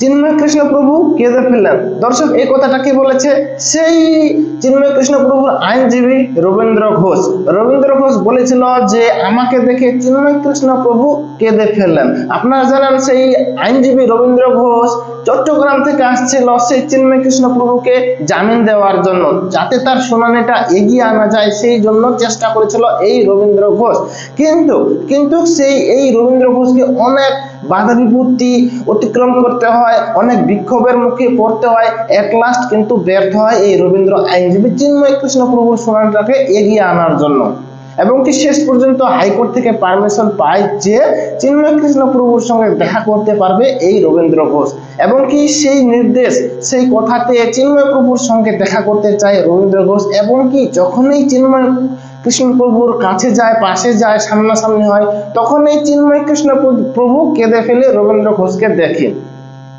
চিন্ময় কৃষ্ণ প্রভু কেঁদে ফেললেন দর্শক, এই কথাটা কি বলেছে? সেই চিন্ময় কৃষ্ণ প্রভুর আইনজীবী রবীন্দ্র ঘোষ। রবীন্দ্র ঘোষ বলেছিল যে, আমাকে দেখে চিন্ময় কৃষ্ণ প্রভু কেঁদে ফেললেন আপনারা জানেন, সেই আইনজীবী রবীন্দ্র ঘোষ চট্টগ্রাম থেকে আসছিল সেই চিন্ময় কৃষ্ণ প্রভুকে জামিন দেওয়ার জন্য। যাতে তার শুনানিটা এগিয়ে আনা যায়, সেই জন্য চেষ্টা করেছিল এই রবীন্দ্র ঘোষ। কিন্তু কিন্তু সেই, এই রবীন্দ্র ঘোষকে অনেক বাধা বিপত্তি অতিক্রম করতে হয়, অনেক বিক্ষোভের মুখে পড়তে হয় এক লাস্ট কিন্তু ব্যর্থ হয় এই রবীন্দ্র আইনজীবী চিন্ময় কৃষ্ণ প্রভুর শুনানিটাকে এগিয়ে আনার জন্য। এবং কি শেষ পর্যন্ত হাইকোর্ট থেকে পারমিশন পায় যে চিন্ময় কৃষ্ণ প্রভুর সঙ্গে দেখা করতে পারবে এই রবীন্দ্র ঘোষ। এবং কি সেই নির্দেশ, সেই কথাতে চিন্ময় প্রভুর সঙ্গে দেখা করতে চায় রবীন্দ্র ঘোষ। এবং কি যখনই চিন্ময় কৃষ্ণ প্রভুর কাছে যায়, পাশে যায়, সামনাসামনি হয়, তখন এই চিন্ময় কৃষ্ণ প্রভু- কেঁদে ফেলে রবীন্দ্র ঘোষকে দেখে।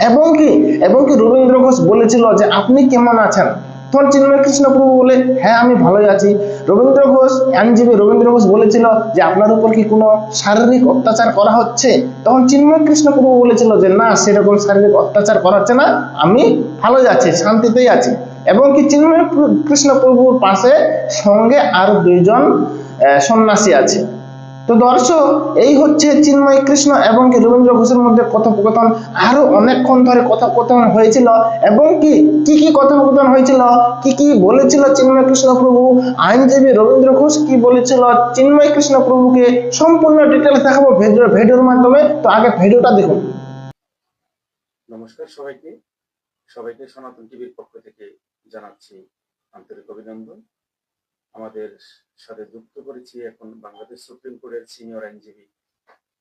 এবং কি? এবং কি রবীন্দ্র ঘোষ বলেছিল যে, আপনি কেমন আছেন? তখন চিন্ময় কৃষ্ণ প্রভু বলে হ্যাঁ আমি ভালোই আছি। রবীন্দ্র ঘোষ, আইনজীবী রবীন্দ্র ঘোষ বলেছিল যে, আপনার উপর কি কোনো শারীরিক অত্যাচার করা হচ্ছে? তখন চিন্ময় কৃষ্ণ প্রভু বলেছিল যে, না, সেরকম শারীরিক অত্যাচার করা হচ্ছে না। আমি ভালোই আছি, শান্তিতেই আছি। এবং কি প্র- কৃষ্ণ প্রভুর পাশে সঙ্গে আর দুইজন সন্ন্যাসী আছে। তো দর্শক, এই হচ্ছে চিন্ময় কৃষ্ণ এবং কি রবীন্দ্র ঘোষের মধ্যে কথোপকথন। আরও অনেকক্ষণ ধরে কথোপকথন হয়েছিল এবং কি কি কি কথোপকথন হয়েছিল, কি কি বলেছিল চিন্ময় কৃষ্ণ প্রভু আইনজীবী রবীন্দ্র ঘোষ কি বলেছিল, চিন্ময় কৃষ্ণ প্রভুকে সম্পূর্ণ ডিটেলস দেখাবো ভিডিও, ভিডিওর মাধ্যমে। তো আগে ভিডিওটা দেখুন। নমস্কার সবাইকে। সবাইকে সনাতন টিভির পক্ষ থেকে জানাচ্ছি আন্তরিক অভিনন্দন। আমাদের সাথে যুক্ত করেছি এখন বাংলাদেশ সুপ্রিম কোর্টের সিনিয়র আইনজীবী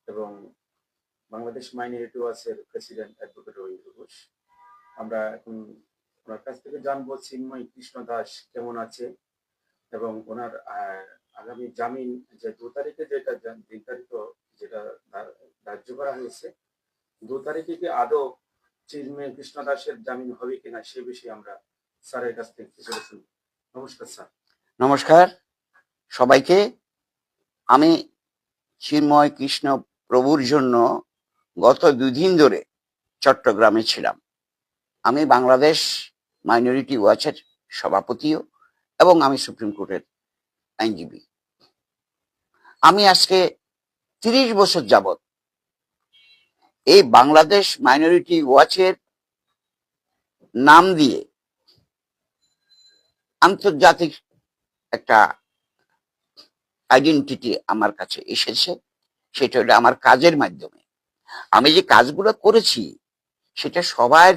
এবং বাংলাদেশ মাইনরিটি ওয়াচের প্রেসিডেন্ট অ্যাডভোকেট রবীন্দ্র ঘোষ। আমরা এখন ওনার কাছ থেকে জানব চিন্ময় কৃষ্ণ দাস কেমন আছে এবং ওনার আগামী জামিন যে দু তারিখে যেটা নির্ধারিত যেটা ধার্য করা হয়েছে, দু তারিখে কি আদৌ চিন্ময় কৃষ্ণ দাসের জামিন হবে কিনা সে বিষয়ে আমরা স্যারের কাছ থেকে নমস্কার, স্যার। নমস্কার। সবাইকে আমি চিন্ময় কৃষ্ণ প্রভুর জন্য গত দুদিন ধরে চট্টগ্রামে ছিলাম। আমি বাংলাদেশ মাইনরিটি ওয়াচের সভাপতিও এবং আমি সুপ্রিম কোর্টের আইনজীবী। আমি আজকে তিরিশ বছর যাবৎ এই বাংলাদেশ মাইনরিটি ওয়াচের নাম দিয়ে আন্তর্জাতিক একটা আইডেন্টিটি আমার কাছে এসেছে। সেটা হলো আমার কাজের মাধ্যমে। আমি যে কাজগুলো করেছি, সেটা সবার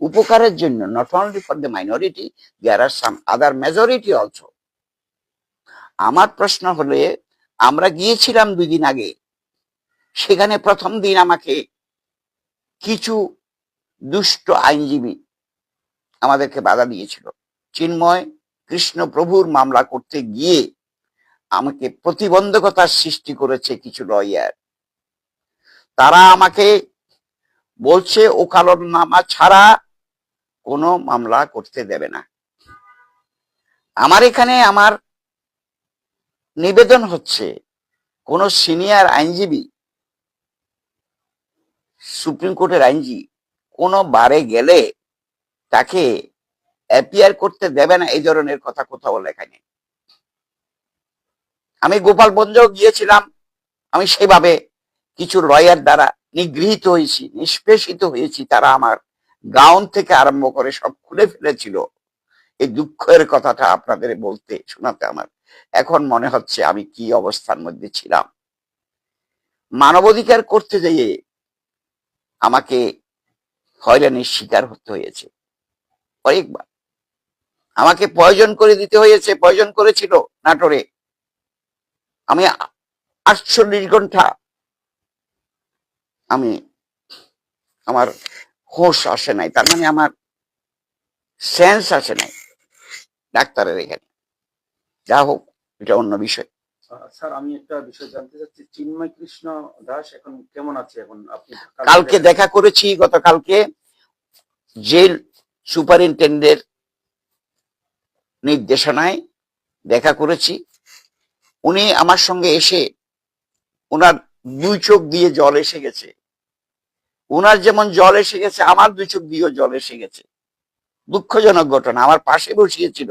উপকারের জন্য not only for the minority there are some other majority also আমার প্রশ্ন হলে, আমরা গিয়েছিলাম দুই দিন আগে, সেখানে প্রথম দিন আমাকে কিছু দুষ্ট আইনজীবী আমাদেরকে বাধা দিয়েছিল। চিন্ময় কৃষ্ণ প্রভুর মামলা করতে গিয়ে আমাকে প্রতিবন্ধকতার সৃষ্টি করেছে কিছু লয়ার। তারা আমাকে বলছে ওকালর নামা ছাড়া কোনো মামলা করতে দেবে না। আমার এখানে আমার নিবেদন হচ্ছে, কোন সিনিয়র আইনজীবী, সুপ্রিম কোর্টের আইনজীবী কোনো বারে গেলে তাকে অ্যাপিয়ার করতে দেবে না, এই ধরনের কথা কোথাও লেখা নেই। আমি গোপালগঞ্জ গিয়েছিলাম, আমি সেভাবে কিছু লয়ার দ্বারা নিগৃহীত হয়েছি, নিষ্পেষিত হয়েছি, তারা আমার গাউন থেকে আরম্ভ করে সব খুলে ফেলেছিল। এই দুঃখের কথাটা আপনাদের বলতে, শোনাতে আমার এখন মনে হচ্ছে আমি কি অবস্থার মধ্যে ছিলাম। মানবাধিকার করতে যেয়ে আমাকে হয়রানির শিকার হতে হয়েছে। অনেকবার। আমাকে প্রয়োজন করে দিতে হয়েছে প্রয়োজন করেছিল নাটোরে। আমি আটচল্লিশ ঘণ্টা আমি আমার হোশ আসে নাই তার মানে আমার সেন্স আসে নাই ডাক্তারের এখানে। যা হোক এটা অন্য বিষয়। স্যার আমি একটা বিষয় জানতে চাচ্ছি চিন্ময় কৃষ্ণ দাস এখন কেমন আছে এখন? আপনি কালকে দেখা করেছি গতকালকে জেল সুপারিনটেন্ডেন্টের নির্দেশনায় দেখা করেছি। উনি আমার সঙ্গে এসে ওনার দুই চোখ দিয়ে জল এসে গেছে। ওনার যেমন জল এসে গেছে, আমার দুই চোখ দিয়েও জল এসে গেছে। দুঃখজনক ঘটনা, আমার পাশে বসিয়েছিল।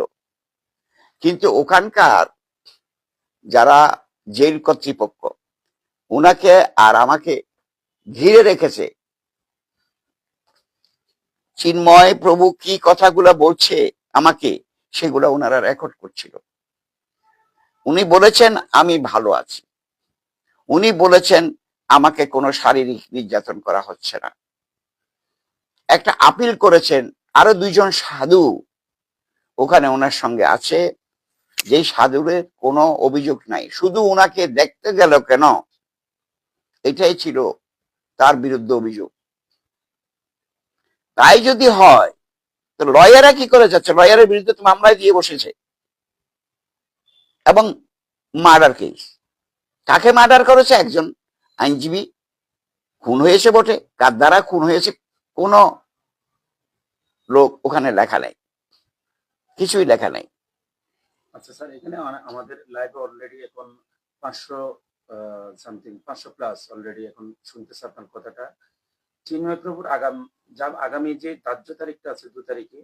কিন্তু ওখানকার যারা জেল কর্তৃপক্ষ ওনাকে আর আমাকে ঘিরে রেখেছে। চিন্ময় প্রভু কি কথাগুলো বলছে আমাকে সেগুলো ওনারা রেকর্ড করছিল। উনি বলেছেন, আমি ভালো আছি। উনি বলেছেন, আমাকে কোনো শারীরিক নির্যাতন করা হচ্ছে না। একটা আপিল করেছেন, আরও দুইজন সাধু ওখানে ওনার সঙ্গে আছে। যে সাধুরের কোনো অভিযোগ নাই, শুধু ওনাকে দেখতে গেল কেন? এটাই ছিল তার বিরুদ্ধে অভিযোগ। তাই যদি হয় তো লয়াররা কি করে যাচ্ছে লয়ারের বিরুদ্ধে তো মামলায় দিয়ে বসেছে। এবং মার্ডার কেস। কাকে মার্ডার করেছে? একজন আইনজীবী। খুন হয়েছে বটে। কার দ্বারা খুন হয়েছে? কোনো লোক ওখানে লেখা নেই। কিছুই লেখা নেই। আচ্ছা স্যার, এখানে আমাদের লাইভে অলরেডি এখন পাঁচশো সামথিং পাঁচশো প্লাস অলরেডি এখন শুনতেছে আপনার কথাটা। চিন্ময় প্রভুর আগাম যা আগামী যে ধার্য তারিখটা আছে দু তারিখে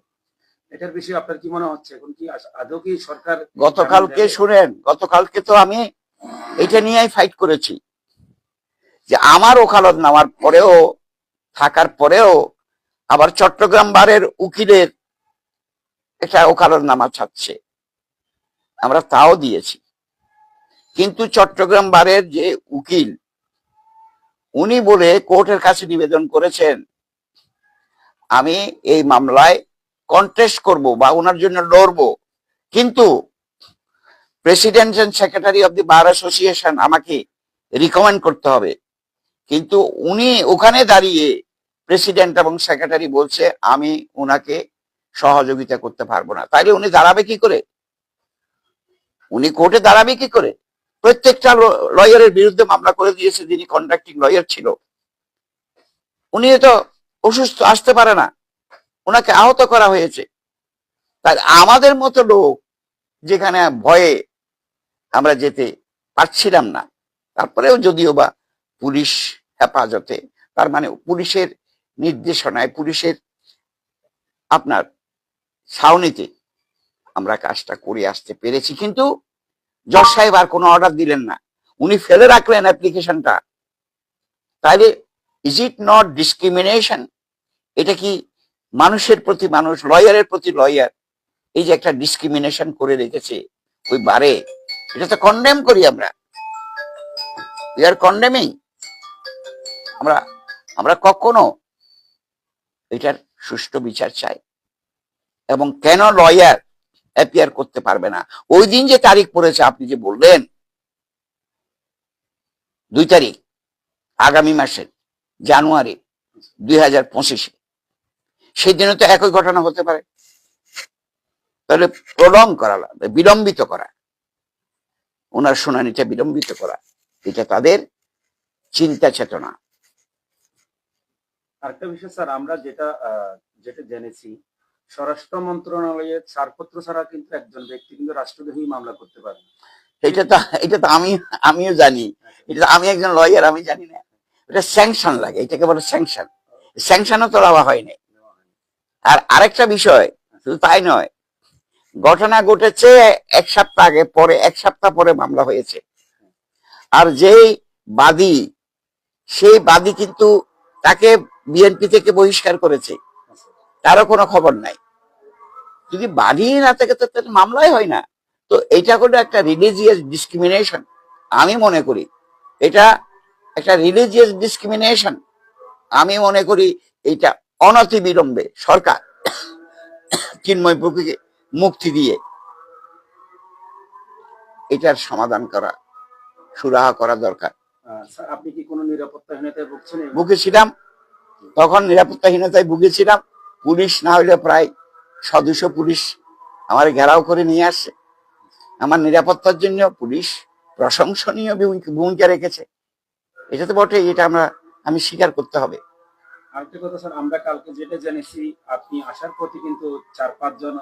এটার বিষয়ে আপনার কি মনে হচ্ছে? এখন কি আদৌ কি সরকার গতকালকে শুনেন গতকালকে তো আমি এটা নিয়েই ফাইট করেছি যে আমার ওকালত নেওয়ার পরেও থাকার পরেও আবার চট্টগ্রাম বারের উকিলের একটা ওকালত নামা ছাড়ছে। আমরা তাও দিয়েছি। কিন্তু চট্টগ্রাম বারের যে উকিল উনি বলে কোর্টের কাছে নিবেদন করেছেন, আমি এই মামলায় কন্টেস্ট করব বা ওনার জন্য লড়বো। কিন্তু president and secretary of the bar association আমাকে রিকমেন্ড করতে হবে। কিন্তু উনি ওখানে দাঁড়িয়ে প্রেসিডেন্ট এবং সেক্রেটারি বলছে, আমি ওনাকে সহযোগিতা করতে পারব না। তাইলে উনি দাঁড়াবে কি করে? উনি কোর্টে দাঁড়াবে কি করে? প্রত্যেকটা লয়ারের বিরুদ্ধে মামলা করে দিয়েছে যিনি কন্ট্রাক্টিং লয়ার ছিল। উনি তো অসুস্থ, আসতে পারে না। ওনাকে আহত করা হয়েছে। তাই আমাদের মতো লোক যেখানে ভয়ে আমরা যেতে পারছিলাম না, তারপরেও যদিও বা পুলিশ হেফাজতে, তার মানে পুলিশের নির্দেশনায়, পুলিশের আপনার ছাউনিতে আমরা কাজটা করে আসতে পেরেছি। কিন্তু জজ সাহেব আর কোনো অর্ডার দিলেন না। উনি ফেলে রাখলেন অ্যাপ্লিকেশনটা তাহলে ইজ ইট নট ডিসক্রিমিনেশন এটা কি মানুষের প্রতি, মানুষ লয়ারের প্রতি লয়ার? এই যে একটা ডিসক্রিমিনেশন করে রেখেছে ওই বারে, এটা তো কন্ডেম করি আমরা। উই আর কন্ডেমিং আমরা আমরা কখনো এটার সুষ্ঠু বিচার চাই। এবং কেন লয়ার অ্যাপিয়ার করতে পারবে না। ওই দিন যে তারিখ পড়েছে, আপনি যে বললেন, দুই তারিখ, আগামী মাসের জানুয়ারি দুই হাজার পঁচিশে সেই দিনে তো একই ঘটনা হতে পারে। তাহলে প্রলং করা, বিলম্বিত করা, ওনার শুনানিটা বিলম্বিত করা, এটা তাদের চিন্তা চেতনা। আরেকটা বিষয়, স্যার, আমরা যেটা যেটা জেনেছি স্বরাষ্ট্র মন্ত্রণালয়ের ছাড়পত্র ছাড়া কিন্তু একজন ব্যক্তি কিন্তু রাষ্ট্রদ্রোহী মামলা করতে পারে এটা তো এটা তো আমি, আমিও জানি। এটা আমি একজন লয়ার আমি জানি না। এটা স্যাংশন লাগে, এটাকে বলে স্যাংশন স্যাংশনও তো দেওয়া হয়নি আর আরেকটা বিষয়, শুধু তাই নয়, ঘটনা ঘটেছে এক সপ্তাহ আগে, পরে, এক সপ্তাহ পরে মামলা হয়েছে। আর যেই বাদী, সেই বাদী কিন্তু তাকে বিএনপি থেকে বহিষ্কার করেছে। তারও কোনো খবর নাই। যদি বাদী না থাকে তো তার মামলাই হয় না। তো এটা হলো একটা রিলিজিয়াস ডিসক্রিমিনেশন আমি মনে করি। এটা একটা রিলিজিয়াস ডিসক্রিমিনেশন আমি মনে করি এটা অনতি বিলম্বে সরকার চিন্ময় প্রভুকে মুক্তি দিয়ে এটার সমাধান করা সুরাহা করা দরকার। আপনি কি কোনো নিরাপত্তাহীনতায় ভুগছেন ভুগেছিলাম তখন নিরাপত্তাহীনতায় ভুগেছিলাম। পুলিশ না হলে প্রায় সদস্য পুলিশ আমার ঘেরাও করে নিয়ে আসছে আমার নিরাপত্তার জন্য পুলিশ প্রশংসনীয় ভূমি- ভূমিকা রেখেছে। এটা তো বটে এটা আমরা আমি স্বীকার করতে হবে। আরেকটা কথা স্যার আমরা কালকে যেটা জেনেছি আপনি আসার পথে কিন্তু চার পাঁচজন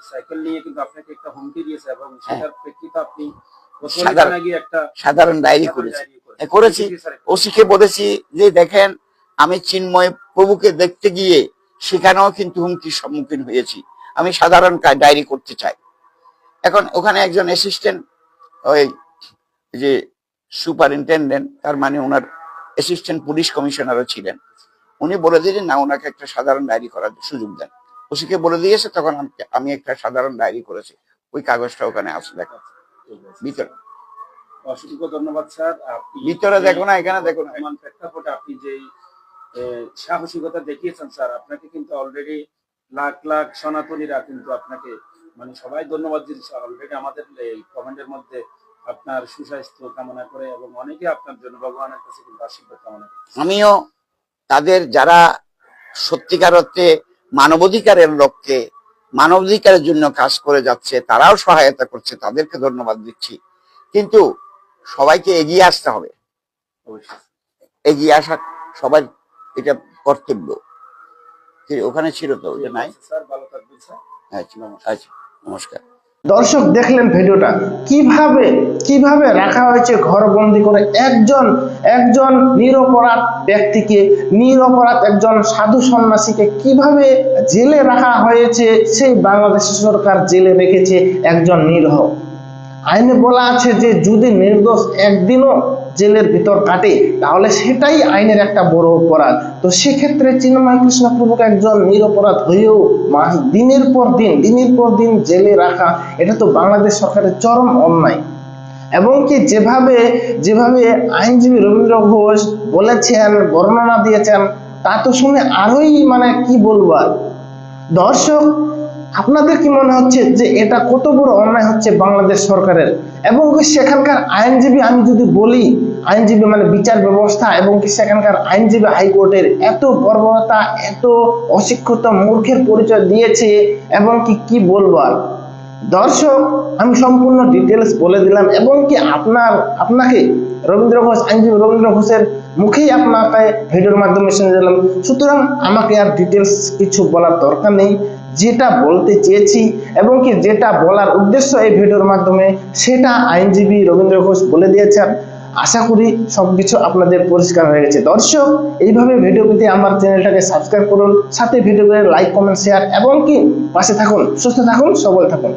সাইকেল নিয়ে কিন্তু আপনাকে একটা হুমকি দিয়েছে এবং সেটার প্রেক্ষিতে আপনি সাধারণ- ডায়েরি করেছে। এ, করেছি। ওসিকে বলেছি যে দেখেন আমি চিন্ময় প্রভুকে দেখতে গিয়ে সেখানেও কিন্তু হুমকির সম্মুখীন হয়েছি। আমি সাধারণ ডায়েরি করতে চাই। এখন ওখানে একজন অ্যাসিস্ট্যান্ট ওই যে সুপারিনটেন্ডেন্ট তার মানে ওনার অ্যাসিস্ট্যান্ট পুলিশ কমিশনারও ছিলেন। উনি বলে দিলেন না ওনাকে একটা সাধারণ ডায়েরি করার সুযোগ দেন। ওসিকে বলে দিয়েছে তখন আমি- একটা সাধারণ ডায়েরি করেছি। ওই কাগজটা ওখানে আছে দেখো। ভিতরে। অসংখ্য ধন্যবাদ স্যার। ভিতরে দেখো না এখানে দেখো না। প্রেক্ষাপটে আপনি যে সাহসিকতা দেখিয়েছেন স্যার। আপনাকে কিন্তু অলরেডি লাখ লাখ সনাতনীরা কিন্তু আপনাকে মানে সবাই ধন্যবাদ দিচ্ছে অলরেডি আমাদের এই কমেন্টের মধ্যে আপনার সুস্বাস্থ্য কামনা করে এবং অনেকে আপনার জন্য ভগবানের কাছে কিন্তু আশীর্বাদ কামনা করে আমিও তাদের যারা সত্যিকার অর্থে মানবাধিকারের লক্ষ্যে মানবাধিকারের জন্য কাজ করে যাচ্ছে তারাও সহায়তা করছে তাদেরকে ধন্যবাদ দিচ্ছি। কিন্তু সবাইকে এগিয়ে আসতে হবে। এগিয়ে আসা সবার এটা কর্তব্য। ওখানে ছিল তো ওটা নাই? স্যার ভালো থাকবেন স্যার। আচ্ছা আচ্ছা নমস্কার। দর্শক দেখলেন ভিডিওটা। কীভাবে কীভাবে রাখা হয়েছে ঘরবন্দি করে একজন একজন নিরপরাধ ব্যক্তিকে নিরপরাধ একজন সাধু সন্ন্যাসীকে কীভাবে জেলে রাখা হয়েছে সেই বাংলাদেশ সরকার জেলে রেখেছে একজন নিরহ। আইনে বলা আছে যে যদি নির্দোষ একদিনও জেলের ভিতর কাটে, তাহলে সেটাই আইনের একটা বড় অপরাধ। তো সেক্ষেত্রে চিন্ময় কৃষ্ণ প্রভুকে একজন নিরপরাধ হয়েও মাস দিনের পর দিন, দিনের পর দিন জেলে রাখা, এটা তো বাংলাদেশ সরকারের চরম অন্যায়। এবং কি যেভাবে যেভাবে আইনজীবী রবীন্দ্র ঘোষ বলেছেন, বর্ণনা দিয়েছেন, তা তো শুনে আরোই মানে কি বলব আর? দর্শক আপনাদের কি মনে হচ্ছে যে এটা কত বড় অন্যায় হচ্ছে বাংলাদেশ সরকারের? এবং সেখানকার আইনজীবী, আমি যদি বলি, আইনজীবী মানে বিচার ব্যবস্থা এবং সেখানকার আইনজীবী হাইকোর্টের এত বর্বরতা, এত অশিক্ষিত মূর্খের পরিচয় দিয়েছে এবং কি কি বলব আর? দর্শক, আমি সম্পূর্ণ ডিটেলস বলে দিলাম এবং কি আপনার, আপনাকে রবীন্দ্র ঘোষ, আইনজীবী রবীন্দ্র ঘোষের মুখেই আপনাকে ভিডিওর মাধ্যমে শুনে দিলাম। সুতরাং আমাকে আর ডিটেলস কিছু বলার দরকার নেই। যেটা বলতে চেয়েছি এবং কি যেটা বলার উদ্দেশ্য এই ভিডিওর মাধ্যমে, সেটা আইনজীবী রবীন্দ্র ঘোষ বলে দিয়েছেন। আশা করি সবকিছু আপনাদের পরিষ্কার হয়ে গেছে। দর্শক, এইভাবে ভিডিও পেতে আমার চ্যানেলটাকে সাবস্ক্রাইব করুন, সাথে ভিডিও করে লাইক, কমেন্ট, শেয়ার এবং কি পাশে থাকুন, সুস্থ থাকুন, সবল থাকুন।